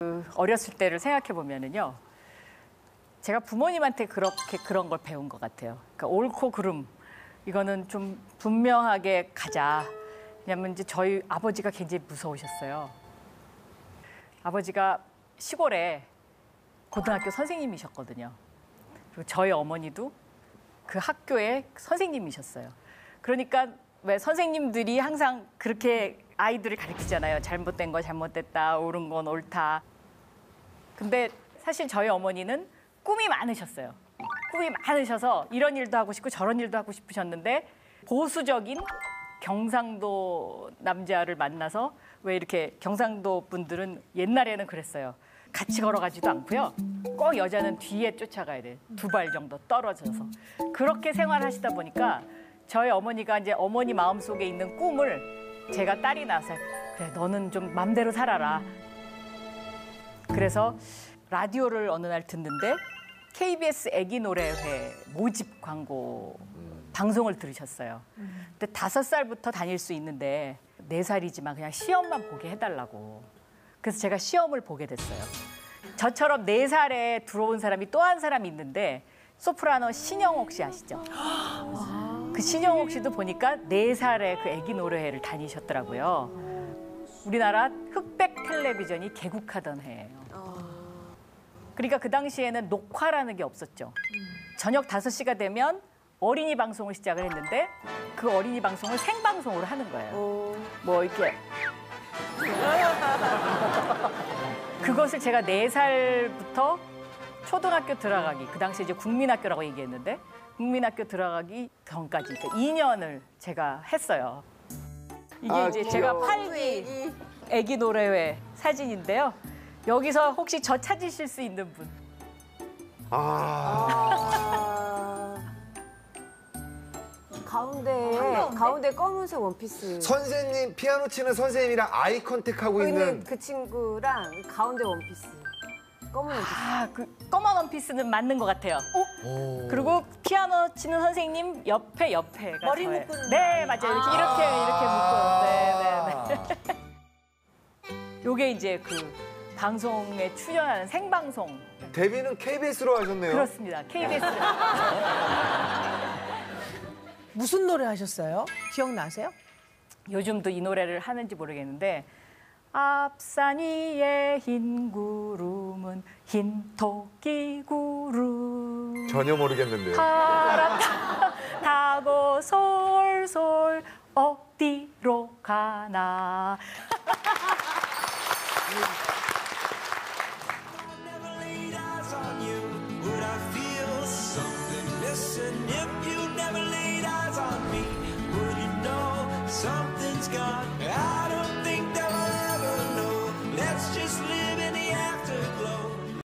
그 어렸을 때를 생각해 보면은요. 제가 부모님한테 그렇게 그런 걸 배운 것 같아요. 그러니까 옳고 그름 이거는 좀 분명하게 가자. 왜냐면 이제 저희 아버지가 굉장히 무서우셨어요. 아버지가 시골에 고등학교 선생님이셨거든요. 그리고 저희 어머니도 그 학교의 선생님이셨어요. 그러니까 왜 선생님들이 항상 그렇게 아이들을 가르치잖아요. 잘못된 거 잘못됐다, 옳은 건 옳다. 근데 사실 저희 어머니는 꿈이 많으셨어요. 꿈이 많으셔서 이런 일도 하고 싶고 저런 일도 하고 싶으셨는데 보수적인 경상도 남자를 만나서 왜 이렇게 경상도 분들은 옛날에는 그랬어요. 같이 걸어가지도 않고요. 꼭 여자는 뒤에 쫓아가야 돼. 두 발 정도 떨어져서. 그렇게 생활하시다 보니까 저희 어머니가 이제 어머니 마음속에 있는 꿈을 제가 딸이 나서 그래 너는 좀 맘대로 살아라. 그래서 라디오를 어느 날 듣는데 KBS 애기 노래회 모집 광고 방송을 들으셨어요. 근데 다섯 살부터 다닐 수 있는데 네 살이지만 그냥 시험만 보게 해달라고. 그래서 제가 시험을 보게 됐어요. 저처럼 네 살에 들어온 사람이 또 한 사람이 있는데 소프라노 신영옥 씨 아시죠? 그 신영옥 씨도 보니까 네 살에 그 애기 노래회를 다니셨더라고요. 우리나라 흑백 텔레비전이 개국하던 해예요. 그러니까 그 당시에는 녹화라는 게 없었죠. 저녁 5시가 되면 어린이 방송을 시작을 했는데 그 어린이 방송을 생방송으로 하는 거예요. 뭐 이렇게 그것을 제가 네살부터 초등학교 들어가기 그 당시 이제 국민학교라고 얘기했는데 국민학교 들어가기 전까지 그러니까 2년을 제가 했어요. 이게 아, 이제 제가 귀여워. 팔기 애기 노래회 사진인데요. 여기서 혹시 저 찾으실 수 있는 분? 아, 가운데 가운데 검은색 원피스. 선생님 피아노 치는 선생님이랑 아이 컨택하고 그 있는 있는 그 친구랑 가운데 원피스. 검은 원피스. 아, 그 검은 원피스는 맞는 것 같아요. 그리고 피아노 치는 선생님 옆에 옆에가 머리. 묶은 네, 맞아요. 이렇게 이렇게 이렇게 묶고. 네, 네, 네. 요게 이제 그 방송에 출연하는 생방송. 데뷔는 KBS로 하셨네요. 그렇습니다. KBS. 무슨 노래 하셨어요? 기억나세요? 요즘도 이 노래를 하는지 모르겠는데 앞산 위에 흰 구름은 흰 토끼 구름 전혀 모르겠는데요. 파랗다 타고 솔솔 어디로 가나. something's gone. I don't think they'll ever know. Let's just live.